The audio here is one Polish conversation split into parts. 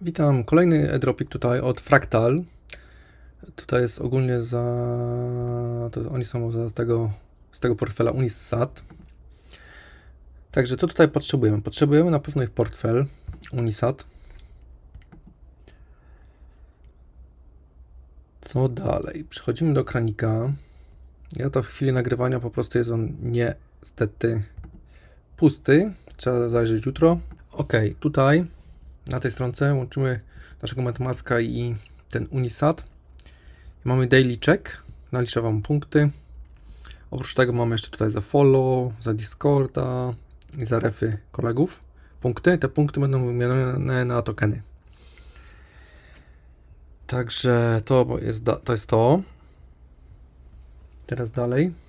Witam, kolejny airdropik tutaj od Fractal. Tutaj jest ogólnie za... To oni są z tego, z tego portfela Unisat. Także co tutaj potrzebujemy? Potrzebujemy na pewno ich portfel Unisat. Co dalej? Przechodzimy do kranika. Ja to w chwili nagrywania po prostu jest on niestety pusty. Trzeba zajrzeć jutro. Ok, tutaj na tej stronce łączymy naszego MetaMaska i ten Unisat. Mamy daily check, naliczę Wam punkty. Oprócz tego mamy jeszcze tutaj za follow, za Discorda i za refy kolegów punkty. Te punkty będą wymienione na tokeny. Także to jest, to jest to. Teraz dalej.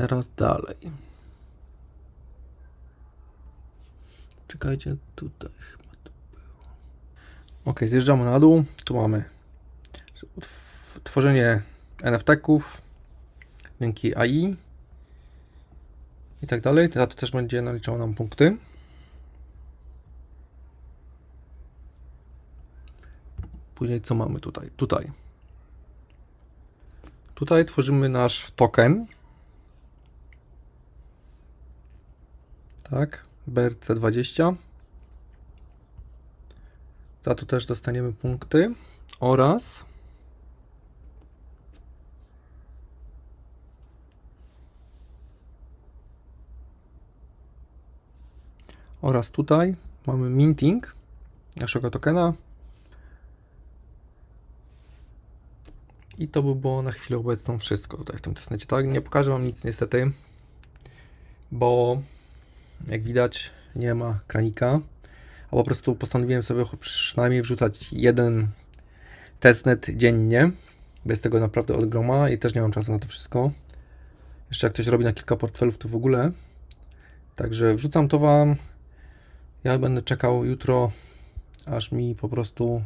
Teraz dalej. Czekajcie, tutaj chyba to było. Ok, zjeżdżamy na dół. Tu mamy tworzenie NFT-ków dzięki AI i tak dalej. Za to też będzie naliczało nam punkty. Później co mamy tutaj? Tutaj. Tutaj tworzymy nasz token. Tak, BRC20. Za to też dostaniemy punkty oraz oraz tutaj mamy minting naszego tokena i to by było na chwilę obecną wszystko tutaj w tym testnecie, tak? Nie pokażę Wam nic niestety, bo jak widać nie ma kranika, a po prostu postanowiłem sobie przynajmniej wrzucać jeden testnet dziennie, bez tego naprawdę od groma i też nie mam czasu na to wszystko. Jeszcze jak ktoś robi na kilka portfelów, to w ogóle. Także wrzucam to Wam. Ja będę czekał jutro, aż mi po prostu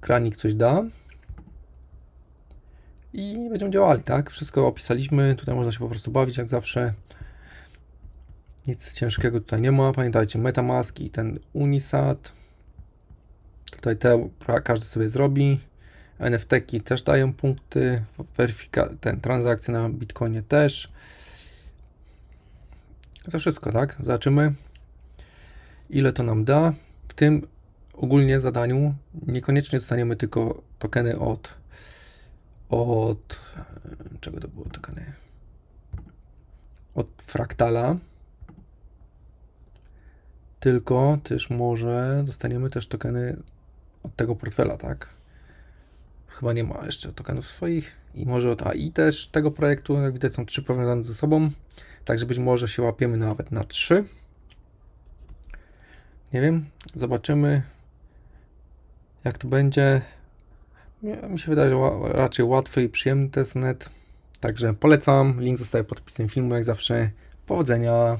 kranik coś da. I będziemy działali, tak? Wszystko opisaliśmy. Tutaj można się po prostu bawić, jak zawsze. Nic ciężkiego tutaj nie ma. Pamiętajcie, Metamask i ten Unisat. Tutaj te każdy sobie zrobi. NFT-ki też dają punkty. Weryfika- ten transakcje na Bitcoinie też. To wszystko, tak? Zobaczymy, ile to nam da. W tym ogólnie zadaniu niekoniecznie dostaniemy tylko tokeny od od czego to było tokeny? Od fraktala. Tylko też może dostaniemy też tokeny od tego portfela, tak? Chyba nie ma jeszcze tokenów swoich i może od AI też tego projektu. Jak widać, są trzy powiązane ze sobą. Także być może się łapiemy nawet na trzy. Nie wiem, zobaczymy jak to będzie. Mi- się wydaje, że raczej łatwy i przyjemny testnet. Także polecam. Link zostaje pod opisem filmu, jak zawsze. Powodzenia.